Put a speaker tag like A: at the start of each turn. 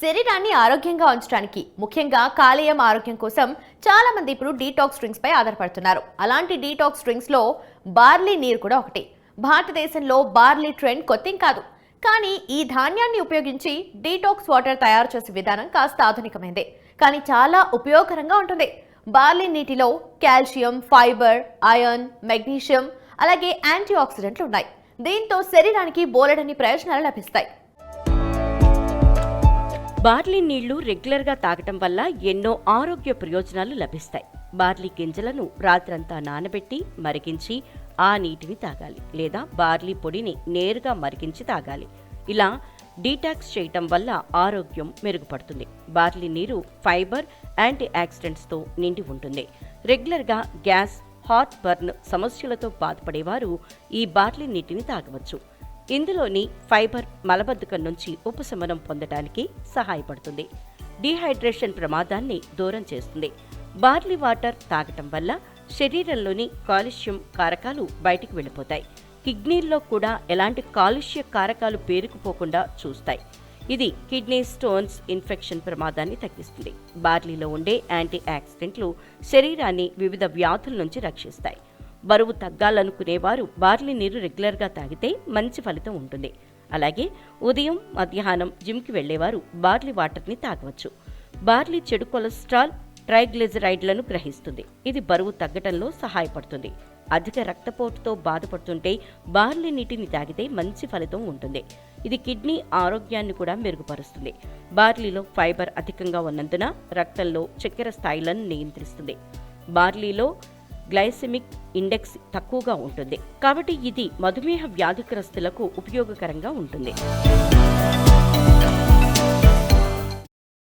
A: శరీరాన్ని ఆరోగ్యంగా ఉంచడానికి ముఖ్యంగా కాలేయం ఆరోగ్యం కోసం చాలా మంది ఇప్పుడు డీటాక్స్ డ్రింక్స్ పై ఆధారపడుతున్నారు. అలాంటి డీటాక్స్ డ్రింక్స్లో బార్లీ నీరు కూడా ఒకటి. భారతదేశంలో బార్లీ ట్రెండ్ కొత్తేం కాదు. కానీ ఈ ధాన్యాన్ని ఉపయోగించి డీటాక్స్ వాటర్ తయారు చేసే విధానం కాస్త ఆధునికమైందే. కానీ చాలా ఉపయోగకరంగా ఉంటుంది. బార్లీ నీటిలో కాల్షియం ఫైబర్ ఐరన్ మెగ్నీషియం అలాగే యాంటీ ఆక్సిడెంట్లు ఉన్నాయి. దీంతో శరీరానికి బోలెడని ప్రయోజనాలు లభిస్తాయి.
B: బార్లీ నీళ్ళు రెగ్యులర్గా తాగటం వల్ల ఎన్నో ఆరోగ్య ప్రయోజనాలు లభిస్తాయి. బార్లీ గింజలను రాత్రంతా నానబెట్టి మరిగించి ఆ నీటిని తాగాలి లేదా బార్లీ పొడిని నేరుగా మరిగించి తాగాలి. ఇలా డీటాక్స్ చేయటం వల్ల ఆరోగ్యం మెరుగుపడుతుంది. బార్లీ నీరు ఫైబర్ యాంటీ యాక్సిడెంట్స్తో నిండి ఉంటుంది. రెగ్యులర్గా గ్యాస్ హాట్ బర్న్ సమస్యలతో బాధపడేవారు ఈ బార్లీ నీటిని తాగవచ్చు. ఇందులోని ఫైబర్ మలబద్ధకం నుంచి ఉపశమనం పొందడానికి సహాయపడుతుంది. డీహైడ్రేషన్ ప్రమాదాన్ని దూరం చేస్తుంది. బార్లీ వాటర్ తాగటం వల్ల శరీరంలోని కాలుష్యం కారకాలు బయటికి వెళ్ళిపోతాయి. కిడ్నీల్లో కూడా ఎలాంటి కాలుష్య కారకాలు పేరుకుపోకుండా చూస్తాయి. ఇది కిడ్నీ స్టోన్స్ ఇన్ఫెక్షన్ ప్రమాదాన్ని తగ్గిస్తుంది. బార్లీలో ఉండే యాంటీ ఆక్సిడెంట్లు శరీరాన్ని వివిధ వ్యాధుల నుంచి రక్షిస్తాయి. బరువు తగ్గాలనుకునేవారు బార్లీ నీరు రెగ్యులర్గా తాగితే మంచి ఫలితం ఉంటుంది. అలాగే ఉదయం మధ్యాహ్నం జిమ్కి వెళ్ళేవారు బార్లీ వాటర్ని తాగవచ్చు. బార్లీ చెడు కొలెస్ట్రాల్ ట్రైగ్లిజరైడ్లను గ్రహిస్తుంది. ఇది బరువు తగ్గటంలో సహాయపడుతుంది. అధిక రక్తపోటుతో బాధపడుతుంటే బార్లీ నీటిని తాగితే మంచి ఫలితం ఉంటుంది. ఇది కిడ్నీ ఆరోగ్యాన్ని కూడా మెరుగుపరుస్తుంది. బార్లీలో ఫైబర్ అధికంగా ఉన్నందున రక్తంలో చక్కెర స్థాయిలను నియంత్రిస్తుంది. బార్లీలో గ్లైసెమిక్ ఇండెక్స్ తక్కువగా ఉంటుంది. కాబట్టి ఇది మధుమేహ వ్యాధిగ్రస్తులకు ఉపయోగకరంగా ఉంటుంది.